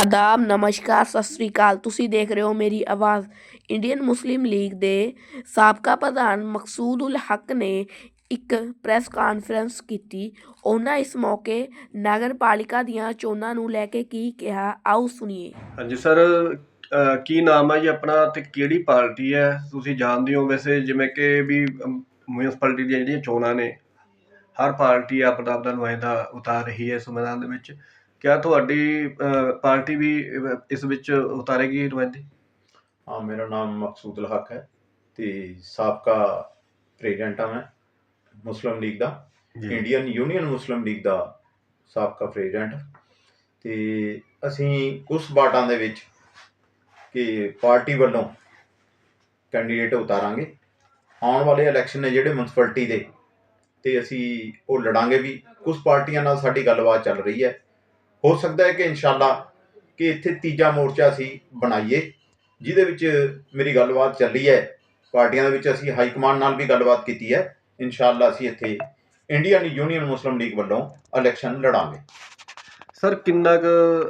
ਆਦਾਬ ਨਮਸਕਾਰ, ਸਤਿ ਸ੍ਰੀ ਅਕਾਲ। ਤੁਸੀਂ ਦੇਖ ਰਹੇ ਹੋ ਮੇਰੀ ਆਵਾਜ਼। ਇੰਡੀਅਨ ਮੁਸਲਿਮ ਲੀਗ ਦੇ ਸਾਬਕਾ ਪ੍ਰਧਾਨ ਮਕਸੂਦੁਲ ਹੱਕ ਨੇ ਇੱਕ ਪ੍ਰੈਸ ਕਾਨਫਰੰਸ ਕੀਤੀ। ਉਹਨਾਂ ਇਸ ਮੌਕੇ ਨਗਰਪਾਲਿਕਾ ਦੀਆਂ ਚੋਣਾਂ ਨੂੰ ਲੈ ਕੇ ਕੀ ਕਿਹਾ, ਆਓ ਸੁਣੀਏ। ਹਾਂਜੀ ਸਰ ਕੀ ਨਾਮ ਹੈ ਜੀ ਆਪਣਾ ਤੇ ਕਿਹੜੀ ਪਾਰਟੀ ਹੈ? ਤੁਸੀਂ ਜਾਣਦੇ ਹੋ ਵੈਸੇ ਜਿਵੇਂ ਕਿ ਵੀ ਮਿਊਨਿਸਪੈਲਿਟੀ ਦੀਆਂ ਜਿਹੜੀਆਂ ਚੋਣਾਂ ਨੇ, ਹਰ ਪਾਰਟੀ ਆਪਣਾ ਆਪਣਾ ਨੁਮਾਇੰਦਾ ਉਤਾਰ ਰਹੀ ਹੈ ਸੰਵਿਧਾਨ ਦੇ ਵਿੱਚ। ਕਿਆ ਤੁਹਾਡੀ ਪਾਰਟੀ ਵੀ ਇਸ ਵਿੱਚ ਉਤਾਰੇਗੀ ਨੁਮਾਇੰਦੇ? ਹਾਂ ਮੇਰਾ ਨਾਮ ਮਕਸੂਦੁਲ ਹੱਕ ਹੈ ਤੇ ਸਾਬਕਾ ਪ੍ਰੈਜ਼ੀਡੈਂਟ ਹਾਂ ਮੈਂ ਮੁਸਲਿਮ ਲੀਗ ਦਾ ਇੰਡੀਅਨ ਯੂਨੀਅਨ ਮੁਸਲਿਮ ਲੀਗ ਦਾ ਸਾਬਕਾ ਪ੍ਰੈਜ਼ੀਡੈਂਟ। ਤੇ ਅਸੀਂ ਉਸ ਬਾਟਾਂ ਦੇ ਵਿੱਚ ਕਿ ਪਾਰਟੀ ਵੱਲੋਂ ਕੈਂਡੀਡੇਟ ਉਤਾਰਾਂਗੇ। ਆਉਣ ਵਾਲੇ ਇਲੈਕਸ਼ਨ ਨੇ ਜਿਹੜੇ ਮਿਊਨਿਸਪੈਲਿਟੀ ਦੇ ਤੇ ਅਸੀਂ ਉਹ ਲੜਾਂਗੇ ਵੀ। ਕੁਝ ਪਾਰਟੀਆਂ ਨਾਲ ਸਾਡੀ ਗੱਲਬਾਤ ਚੱਲ ਰਹੀ ਹੈ। ਹੋ ਸਕਦਾ ਹੈ ਕਿ ਇਨਸ਼ਾਅੱਲਾ ਕਿ ਇੱਥੇ ਤੀਜਾ ਮੋਰਚਾ ਅਸੀਂ ਬਣਾਈਏ ਜਿਹਦੇ ਵਿੱਚ ਮੇਰੀ ਗੱਲਬਾਤ ਚੱਲੀ ਹੈ। ਪਾਰਟੀਆਂ ਦੇ ਵਿੱਚ ਅਸੀਂ ਹਾਈ ਕਮਾਂਡ ਨਾਲ ਵੀ ਗੱਲਬਾਤ ਕੀਤੀ ਹੈ। ਇਨਸ਼ਾਅੱਲਾ ਅਸੀਂ ਇੱਥੇ ਇੰਡੀਅਨ ਯੂਨੀਅਨ ਮੁਸਲਿਮ ਲੀਗ ਵੱਲੋਂ ਇਲੈਕਸ਼ਨ ਲੜਾਂਗੇ। ਸਰ ਕਿੰਨਾ ਕੁ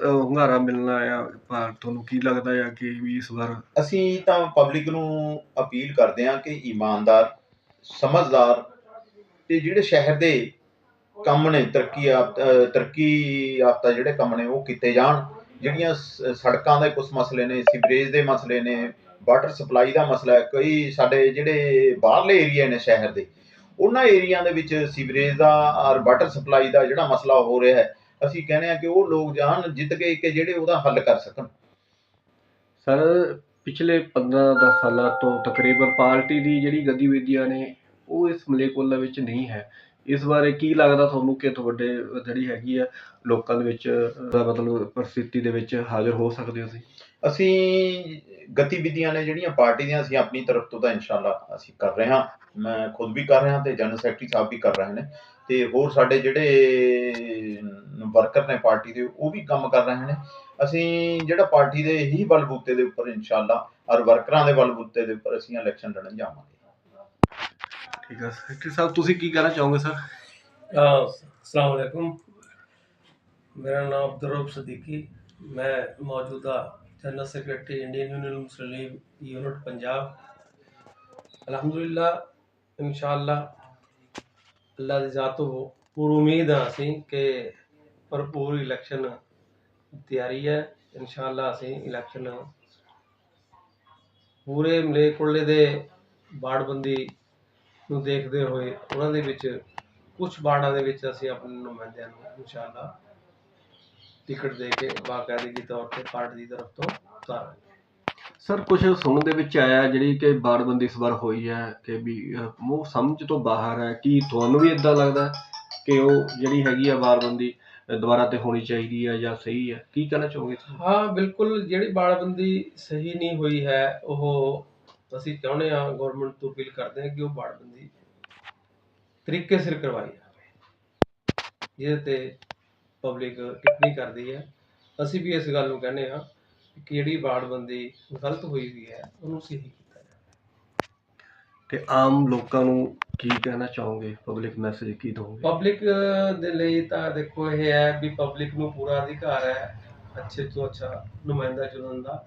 ਹੁੰਗਾਰਾ ਮਿਲਣਾ ਆ? ਭਾਰ ਤੁਹਾਨੂੰ ਕੀ ਲੱਗਦਾ ਆ ਕਿ ਵੀ ਇਸ ਵਾਰ? ਅਸੀਂ ਤਾਂ ਪਬਲਿਕ ਨੂੰ ਅਪੀਲ ਕਰਦੇ ਹਾਂ ਕਿ ਇਮਾਨਦਾਰ ਸਮਝਦਾਰ ਤੇ ਜਿਹੜੇ ਸ਼ਹਿਰ ਦੇ ਕੰਮ ਨੇ, ਤਰੱਕੀ ਯਾਫਤ- ਤਰੱਕੀ ਯਾਫਤਾ ਜਿਹੜੇ ਕੰਮ ਨੇ ਉਹ ਕੀਤੇ ਜਾਣ। ਜਿਹੜੀਆਂ ਸੜਕਾਂ ਦੇ ਕੁਝ ਮਸਲੇ ਨੇ, ਸੀਵਰੇਜ ਦੇ ਮਸਲੇ ਨੇ, ਵਾਟਰ ਸਪਲਾਈ ਦਾ ਮਸਲਾ ਹੈ, ਕਈ ਸਾਡੇ ਜਿਹੜੇ ਬਾਹਰਲੇ ਏਰੀਆ ਨੇ ਸ਼ਹਿਰ ਦੇ, ਉਹਨਾਂ ਏਰੀਆ ਦੇ ਵਿੱਚ ਸੀਵਰੇਜ ਦਾ ਔਰ ਵਾਟਰ ਸਪਲਾਈ ਦਾ ਜਿਹੜਾ ਮਸਲਾ ਹੋ ਰਿਹਾ ਹੈ, ਅਸੀਂ ਕਹਿੰਦੇ ਆ ਕਿ ਉਹ ਲੋਕ ਜਾਣ, ਜਿੱਤ ਕੇ ਕਿ ਜਿਹੜੇ ਉਹਦਾ ਹੱਲ ਕਰ ਸਕਣ। ਸਰ, ਪਿਛਲੇ 15-10 ਸਾਲਾਂ ਤੋਂ ਤਕਰੀਬਨ ਪਾਰਟੀ ਦੀ ਜਿਹੜੀ ਗਤੀਵਿਧੀਆਂ ਨੇ, ਉਹ ਇਸ ਮਲੇਕੋਲਾ ਵਿੱਚ ਨਹੀਂ ਹੈ। ਇਸ ਬਾਰੇ ਕੀ ਲੱਗਦਾ ਤੁਹਾਨੂੰ ਕਿ ਤੁਹਾਡੇ ਜਿਹੜੀ ਹੈਗੀ ਆ ਲੋਕਾਂ ਦੇ ਵਿੱਚ ਦਾ ਮਤਲਬ ਪ੍ਰਸਥਿਤੀ ਦੇ ਵਿੱਚ ਹਾਜ਼ਰ ਹੋ ਸਕਦੇ ਹੋ ਤੁਸੀਂ? ਅਸੀਂ ਗਤੀਵਿਧੀਆਂ ਨੇ ਜਿਹੜੀਆਂ ਪਾਰਟੀ ਦੀਆਂ ਅਸੀਂ ਆਪਣੀ ਤਰਫ ਤੋਂ ਤਾਂ ਇਨਸ਼ਾਅੱਲਾ ਅਸੀਂ ਕਰ ਰਹੇ ਹਾਂ। ਮੈਂ ਖੁਦ ਵੀ ਕਰ ਰਿਹਾ ਤੇ ਜਨਰਲ ਸੈਕਟਰੀ ਸਾਹਿਬ ਵੀ ਕਰ ਰਹੇ ਨੇ ਤੇ ਹੋਰ ਸਾਡੇ ਜਿਹੜੇ ਵਰਕਰ ਨੇ ਪਾਰਟੀ ਦੇ ਉਹ ਵੀ ਕੰਮ ਕਰ ਰਹੇ ਨੇ। ਅਸੀਂ ਜਿਹੜਾ ਪਾਰਟੀ ਦੇ ਹੀ ਬਲਬੂਤੇ ਦੇ ਉੱਪਰ ਇਨਸ਼ਾਅੱਲਾ ਔਰ ਵਰਕਰਾਂ ਦੇ ਬਲਬੂਤੇ ਦੇ ਉੱਪਰ ਅਸੀਂ ਇਲੈਕਸ਼ਨ ਲੜਨ ਜਾਵਾਂਗੇ। ਠੀਕ ਆ। ਸੈਕਟਰੀ ਸਾਹਿਬ, ਤੁਸੀਂ ਕੀ ਕਹਿਣਾ ਚਾਹੋਗੇ ਸਰ? ਅਸਲਾਮ ਵਾਲੇਕੁਮ ਮੇਰਾ ਨਾਮ ਅਬਦੁਰਬ ਸਦੀਕੀ। ਮੈਂ ਮੌਜੂਦਾ general secretary Indian Union Muslim League unit, Punjab. ਅਲਹਮਦੁਲਿਲਾ ਇਨਸ਼ਾਅੱਲਾ ਅੱਲਾ ਦੀ ਜ਼ਾਤੋ ਪੂਰ ਉਮੀਦ ਆ ਅਸੀਂ ਕਿ ਭਰਪੂਰ ਇਲੈਕਸ਼ਨ ਤਿਆਰੀ ਹੈ। ਇਨਸ਼ਾਅੱਲਾ ਅਸੀਂ ਇਲੈਕਸ਼ਨ ਪੂਰੇ ਮਲੇਕੁਲੇ ਦੇ ਬਾੜਬੰਦੀ ਨੂੰ ਦੇਖਦੇ ਹੋਏ ਉਹਨਾਂ ਦੇ ਵਿੱਚ ਕੁਝ ਵਾਰਡਾਂ ਦੇ ਵਿੱਚ ਅਸੀਂ ਆਪਣੇ ਨੁਮਾਇੰਦਿਆਂ ਨੂੰ ਇਨਸ਼ਾਅੱਲਾ। ਟਿਕਟ ਦੇ ਕੇ ਬਾਕਾਇਦਗੀ ਤੌਰ ਤੇ ਪਾਰਟੀ ਦੀ ਤਰਫ ਤੋਂ ਉਤਾਰਾਂਗੇ। ਸਰ ਕੁਝ ਸੁਣਨ ਦੇ ਵਿੱਚ ਆਇਆ ਜਿਹੜੀ ਕਿ ਬਾੜਬੰਦੀ ਇਸ ਵਾਰ ਹੋਈ ਹੈ ਕਿ ਵੀ ਉਹ ਸਮਝ ਤੋਂ ਬਾਹਰ ਹੈ। ਕੀ ਤੁਹਾਨੂੰ ਵੀ ਇਦਾਂ ਲੱਗਦਾ ਕਿ ਉਹ ਜਿਹੜੀ ਹੈਗੀ ਆ ਬਾੜਬੰਦੀ ਦੁਬਾਰਾ ਤੇ ਹੋਣੀ ਚਾਹੀਦੀ ਹੈ ਜਾਂ ਸਹੀ ਹੈ? ਕੀ ਕਹਿਣਾ ਚਾਹੋਗੇ ਹਾਂ ਬਿਲਕੁਲ। ਜਿਹੜੀ ਬਾੜਬੰਦੀ ਸਹੀ ਨਹੀਂ ਹੋਈ ਹੈ ਉਹ ਅਸੀਂ ਚਾਹੁੰਦੇ ਹਾਂ ਗਵਰਨਮੈਂਟ ਤੋਂ ਅਪੀਲ ਕਰਦੇ ਹਾਂ ਕਿ ਉਹ ਬਾੜਬੰਦੀ ਤਰੀਕੇ ਸਿਰ ਕਰਵਾਈ ਜਾਵੇ। ਜਿਹਦੇ ਤੇ ਪਬਲਿਕ ਟਿੱਪਣੀ ਕਰਦੀ ਹੈ। ਅਸੀਂ ਵੀ ਇਸ ਗੱਲ ਨੂੰ ਕਹਿੰਦੇ ਹਾਂ ਕਿ ਜਿਹੜੀ ਬਾੜਬੰਦੀ ਗਲਤ ਹੋਈ ਹੋਈ ਹੈ ਉਹਨੂੰ ਸਹੀ ਕੀਤਾ ਜਾਵੇ। ਤੇ ਆਮ ਲੋਕਾਂ ਨੂੰ ਕੀ ਕਹਿਣਾ ਚਾਹੋਗੇ? ਪਬਲਿਕ ਮੈਸੇਜ ਕੀ ਦੋਗੇ ਪਬਲਿਕ ਦੇ ਲਈ ਤਾਂ ਦੇਖੋ ਇਹ ਹੈ ਵੀ ਪਬਲਿਕ ਨੂੰ ਪੂਰਾ ਅਧਿਕਾਰ ਹੈ। ਅੱਛੇ ਤੋਂ ਅੱਛਾ ਨੁਮਾਇੰਦਾ ਚੁਣਨ ਦਾ।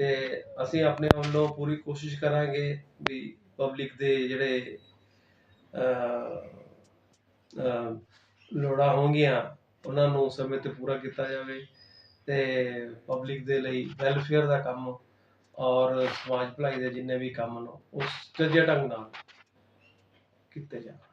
ਤੇ ਅਸੀਂ ਆਪਣੇ ਵੱਲੋਂ ਪੂਰੀ ਕੋਸ਼ਿਸ਼ ਕਰਾਂਗੇ ਵੀ ਪਬਲਿਕ ਦੇ ਜਿਹੜੇ ਅਹ, ਲੋੜਾਂ ਹੋਣਗੀਆਂ ਉਹਨਾਂ ਨੂੰ ਸਮੇਂ ਤੇ ਪੂਰਾ ਕੀਤਾ ਜਾਵੇ ਤੇ ਪਬਲਿਕ ਦੇ ਲਈ ਵੈਲਫੇਅਰ ਦਾ ਕੰਮ ਔਰ ਸਮਾਜ ਭਲਾਈ ਦੇ ਜਿੰਨੇ ਵੀ ਕੰਮ ਨੇ ਉਹ ਸੁਚੱਜੇ ਢੰਗ ਨਾਲ ਕੀਤੇ ਜਾਣ।